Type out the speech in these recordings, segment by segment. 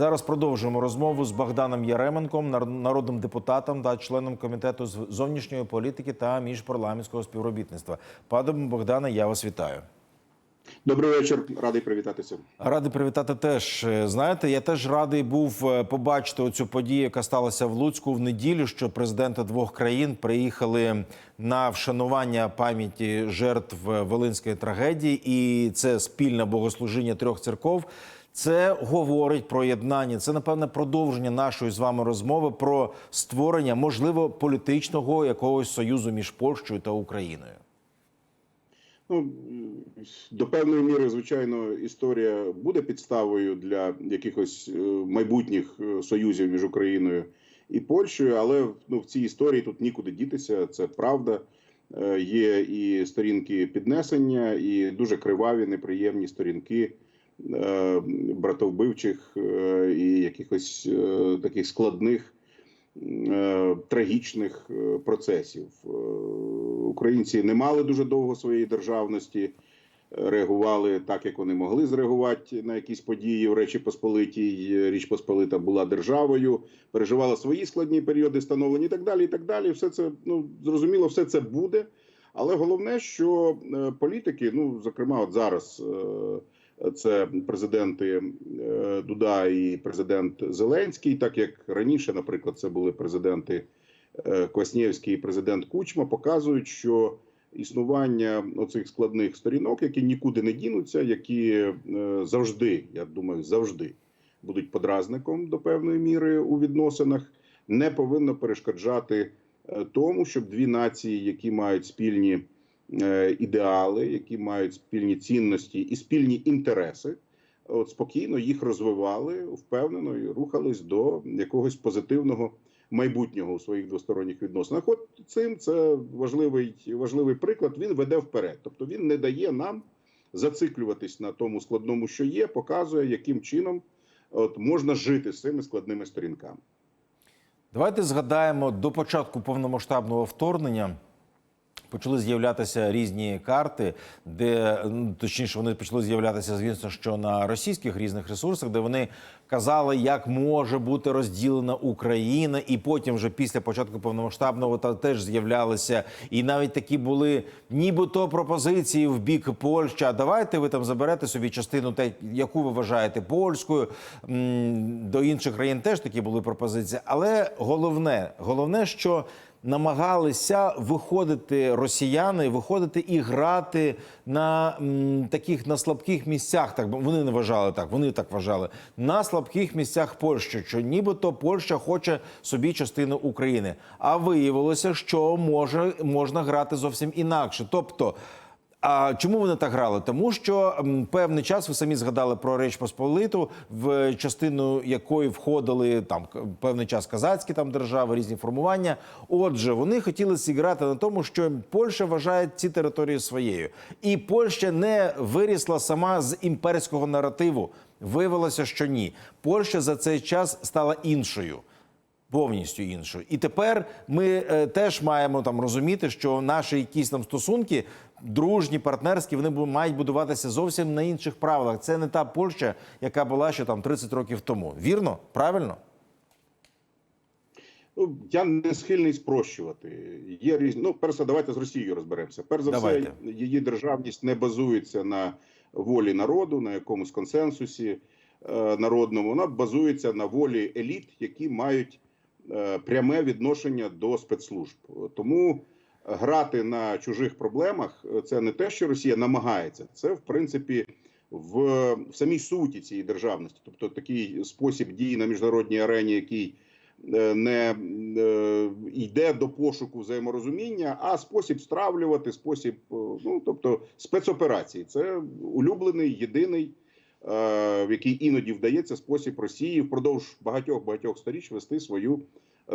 Зараз продовжуємо розмову з Богданом Яременком, нар- народним депутатом та членом комітету з зовнішньої політики та міжпарламентського співробітництва. Пане Богдане, я вас вітаю. Добрий вечір, радий привітатися. Радий привітати теж. Е, Знаєте, я теж радий був е, побачити оцю подію, яка сталася в Луцьку в неділю, що президенти двох країн приїхали на вшанування пам'яті жертв Волинської трагедії, і це спільне богослужіння трьох церков. Це говорить про єднання. Це напевне продовження нашої з вами розмови про створення можливо політичного якогось союзу між Польщею та Україною. Ну до певної міри, звичайно, історія буде підставою для якихось е, майбутніх е, союзів між Україною і Польщею, але ну в цій історії тут нікуди дітися. Це правда. Е, Є і сторінки піднесення, і дуже криваві, неприємні сторінки братовбивчих е, і якихось е, таких складних. е, Трагічних е, процесів Е, українці не мали дуже довго своєї державності, е, реагували так, як вони могли зреагувати на якісь події в Речі Посполитій. Е, Річ Посполита була державою, переживала свої складні періоди становлення і так далі. І так далі. Все це ну зрозуміло, все це буде. Але головне, що е, політики, ну зокрема, от зараз. Це президенти е, Дуда і президент Зеленський, так як раніше, наприклад, це були президенти е, Кваснєвський і президент Кучма, показують, що існування оцих складних сторінок, які нікуди не дінуться, які е, завжди, я думаю, завжди будуть подразником до певної міри у відносинах, не повинно перешкоджати тому, щоб дві нації, які мають спільні ідеали, які мають спільні цінності і спільні інтереси, от спокійно їх розвивали, впевнено і рухались до якогось позитивного майбутнього у своїх двосторонніх відносинах. От цим це важливий важливий приклад. Він веде вперед, тобто він не дає нам зациклюватись на тому складному, що є, показує, яким чином от можна жити з цими складними сторінками. Давайте згадаємо до початку повномасштабного вторгнення. Почали з'являтися різні карти, де ну, точніше вони почали з'являтися, звісно, що на російських різних ресурсах, де вони казали, як може бути розділена Україна, і потім, вже після початку повномасштабного, та теж з'являлися, і навіть такі були нібито пропозиції в бік Польщі. А давайте ви там заберете собі частину, те, яку ви вважаєте польською. До інших країн теж такі були пропозиції. Але головне, головне, що намагалися виходити росіяни, виходити і грати на м, таких на слабких місцях. Так вони не вважали так. Вони так вважали на слабких місцях Польщі, що нібито Польща хоче собі частину України. А виявилося, що може можна грати зовсім інакше. Тобто. А чому вони так грали? Тому що певний час ви самі згадали про Реч Посполиту, в частину якої входили там певний час казацькі там держави, різні формування. Отже, вони хотіли зіграти на тому, що Польща вважає ці території своєю, і Польща не вирісла сама з імперського наративу. Виявилося, що ні. Польща за цей час стала іншою повністю іншою. І тепер ми е, теж маємо там розуміти, що наші якісь там стосунки, дружні, партнерські, вони мають будуватися зовсім на інших правилах. Це не та Польща, яка була ще там 30 років тому. Вірно? Правильно? Ну, я не схильний спрощувати. Є різні. Ну, перше, давайте з Росією розберемося. Перш за Давайте. все, її державність не базується на волі народу, на якомусь консенсусі е, народному. Вона базується на волі еліт, які мають пряме відношення до спецслужб. Тому грати на чужих проблемах е, це не те, що Росія намагається. Це в принципі в, в самій суті цієї державності, тобто такий спосіб дії на міжнародній арені, який е, не е, йде до пошуку взаєморозуміння, а спосіб стравлювати, спосіб, е, ну тобто спецоперації. Це улюблений, єдиний, е, в який іноді вдається спосіб Росії впродовж багатьох багатьох сторіч вести свою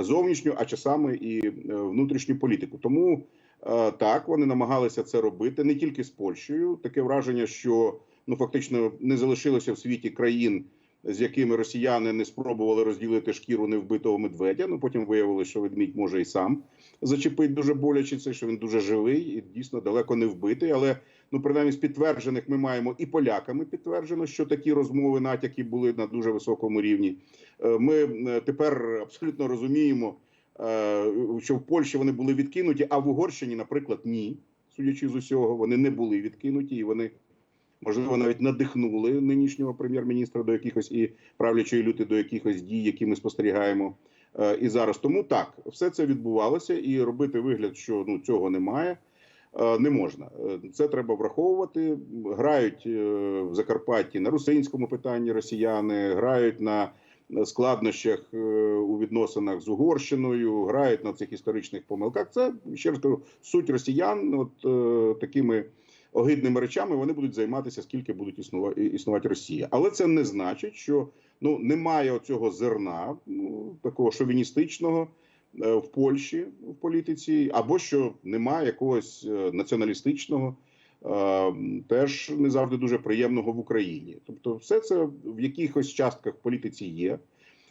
зовнішню, а часами і е, внутрішню політику. Тому е, так вони намагалися це робити не тільки з Польщею. Таке враження, що ну фактично не залишилося в світі країн, з якими росіяни не спробували розділити шкіру невбитого медведя. Ну потім виявилося, що ведмідь може і сам зачепити дуже боляче це, що він дуже живий і дійсно далеко не вбитий. Але ну принаймні з підтверджених ми маємо і поляками підтверджено, що такі розмови натяки були на дуже високому рівні. Е, Ми е, тепер абсолютно розуміємо, е, що в Польщі вони були відкинуті, а в Угорщині, наприклад, ні. Судячи з усього, вони не були відкинуті, і вони можливо навіть надихнули нинішнього прем'єр-міністра до якихось і правлячої люти до якихось дій, які ми спостерігаємо е, і зараз. Тому так, все це відбувалося, і робити вигляд, що ну цього немає. е, Не можна Е, це треба враховувати. Грають в Закарпатті на русинському питанні росіяни, грають на складнощах у відносинах з Угорщиною, грають на цих історичних помилках. Це ще раз кажу, суть росіян. От такими огидними речами вони будуть займатися, скільки будуть існувати існувати Росія. Але це не значить, що ну немає цього зерна, ну такого шовіністичного е, в Польщі в політиці, або що немає якогось е, націоналістичного. е, Теж не завжди дуже приємного в Україні, тобто, все це в якихось частках політиці є.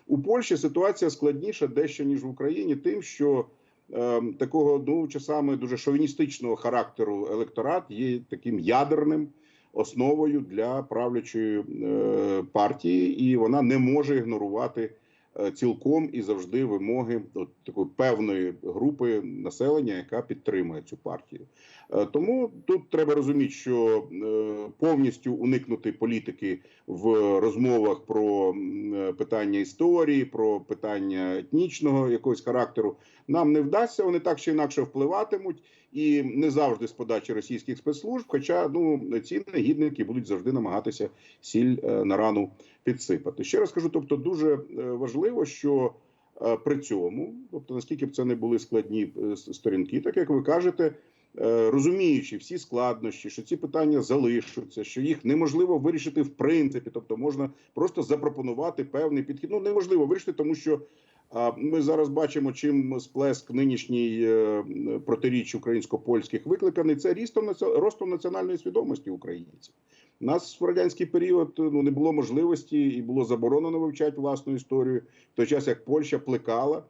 У Польщі ситуація складніша дещо ніж в Україні, тим, що такого ну часами дуже шовіністичного характеру електорат є таким ядерним основою для правлячої е, партії, і вона не може ігнорувати цілком і завжди вимоги от, такої певної групи населення, яка підтримує цю партію. Е, Тому тут треба розуміти, що е, повністю уникнути політики в розмовах про е, питання історії, про питання етнічного якогось характеру нам не вдасться. Вони так чи інакше впливатимуть, і не завжди з подачі російських спецслужб. Хоча ну ці негідники будуть завжди намагатися сіль е, на рану підсипати. Ще раз кажу, тобто дуже е, важливо, що е, при цьому, тобто наскільки б це не були складні сторінки, так як ви кажете. Розуміючи всі складнощі, що ці питання залишаться, що їх неможливо вирішити в принципі, тобто можна просто запропонувати певний підхід. Ну неможливо вирішити, тому що ми зараз бачимо, чим сплеск нинішній е, протиріч українсько-польських викликаний. Це ростом національної свідомості українців. Нас в радянський період ну не було можливості і було заборонено вивчати власну історію в той час, як Польща плекала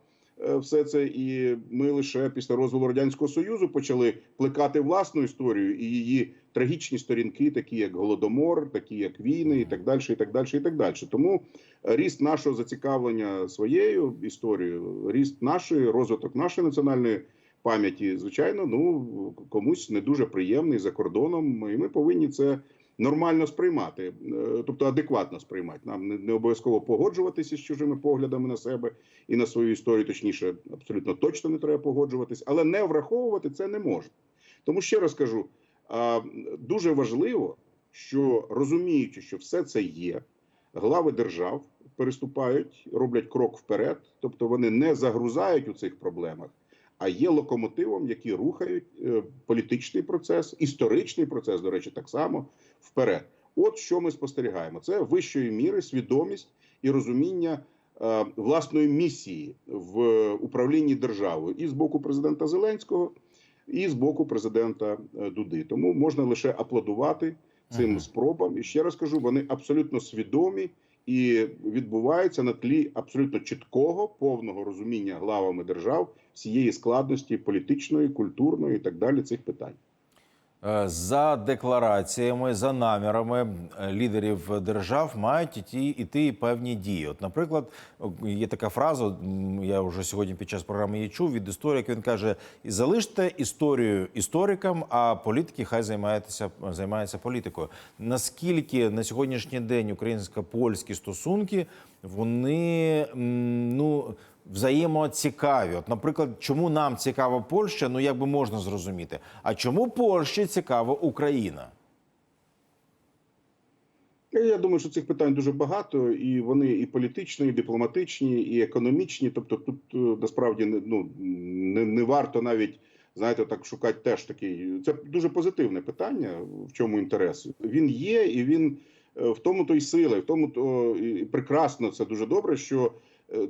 все це, і ми лише після розвалу радянського союзу почали плекати власну історію і її трагічні сторінки, такі як голодомор, такі як війни, і так далі, і так далі, і так далі. Тому е, ріст нашого зацікавлення своєю історією, ріст нашої, розвиток нашої національної пам'яті, звичайно, ну комусь не дуже приємний за кордоном, і ми повинні це. Нормально сприймати, е, тобто адекватно сприймати. Нам не, обов'язково погоджуватися з чужими поглядами на себе і на свою історію, точніше, абсолютно точно не треба погоджуватись, але не враховувати це не можна. Тому ще раз кажу: дуже важливо, що розуміючи, що все це є, глави держав переступають, роблять крок вперед, тобто вони не загрузають у цих проблемах, а є локомотивом, які рухають е, політичний процес, історичний процес, до речі, так само вперед. От що ми спостерігаємо: це вищої міри свідомість і розуміння е, власної місії в управлінні державою і з боку президента Зеленського, і з боку президента е, Дуди. Тому можна лише аплодувати цим Ага. спробам. І ще раз кажу, вони абсолютно свідомі і відбуваються на тлі абсолютно чіткого повного розуміння главами держав всієї складності політичної, культурної і так далі цих питань. Е, За деклараціями, за намірами е, лідерів держав мають іти, іти певні дії. От, наприклад, є така фраза. Я вже сьогодні під час програми її чув від історика. Він каже: залиште історію історикам, а політики хай займаються займаються політикою. Наскільки на сьогоднішній день українсько-польські стосунки вони ну. Взаємоцікаві. От, наприклад, чому нам цікава Польща, ну як би можна зрозуміти. А чому Польщі цікава Україна? Я думаю, що цих питань дуже багато, і вони і політичні, і дипломатичні, і економічні. Тобто, тут е, насправді ну не, не варто навіть знаєте, так шукати теж такий. Це дуже позитивне питання. В чому інтерес він є, і він е, в тому то й сила, і в тому то і прекрасно. Це дуже добре. Що е,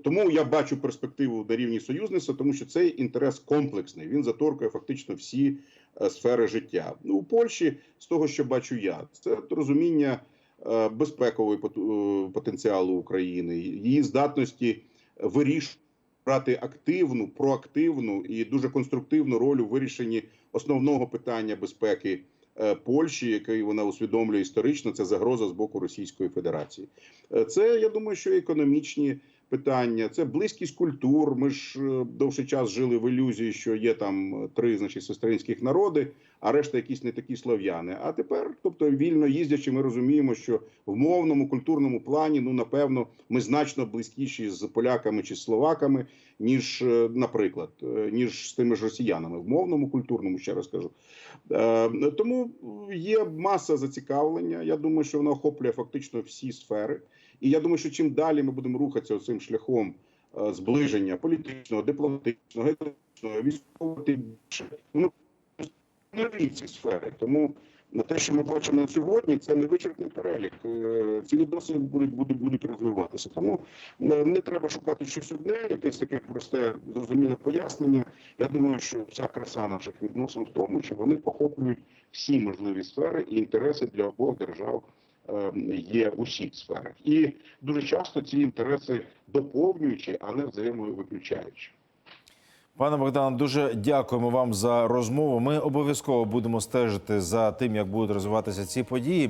тому я бачу перспективу на рівні союзництва, тому що цей інтерес комплексний. Він заторкує фактично всі е, сфери життя. Ну у Польщі, з того, що бачу я, це розуміння е, безпековий е, потенціалу України, її здатності вирішувати активну, проактивну і дуже конструктивну роль у вирішенні основного питання безпеки е, Польщі, який вона усвідомлює історично, це загроза з боку Російської Федерації. Е, Це я думаю, що економічні питання, це близькість культур. Ми ж е, довший час жили в ілюзії, що є там три, значить, сестринських народи, а решта якісь не такі слов'яни. А тепер, тобто, вільно їздячи, ми розуміємо, що в мовному культурному плані, ну напевно, ми значно близькіші з поляками чи словаками, ніж, е, наприклад, е, ніж з тими ж росіянами в мовному культурному, ще раз кажу. Е, Тому є маса зацікавлення. Я думаю, що воно охоплює фактично всі сфери. І я думаю, що чим далі ми будемо рухатися цим шляхом е, зближення політичного, дипломатичного, економічного, військового, тим більше ну, ці сфери. Тому на те, що ми бачимо на сьогодні, це не вичерпний перелік. Е, Ці відносини будуть, будуть, будуть розвиватися. Тому е, не треба шукати щось одне, якесь таке просте, зрозуміле пояснення. Я думаю, що вся краса наших відносин в тому, що вони охоплюють всі можливі сфери і інтереси для обох держав є в усіх сферах. І дуже часто ці інтереси доповнюючи, а не взаємовиключаючи. Пане Богдане, дуже дякуємо вам за розмову. Ми обов'язково будемо стежити за тим, як будуть розвиватися ці події.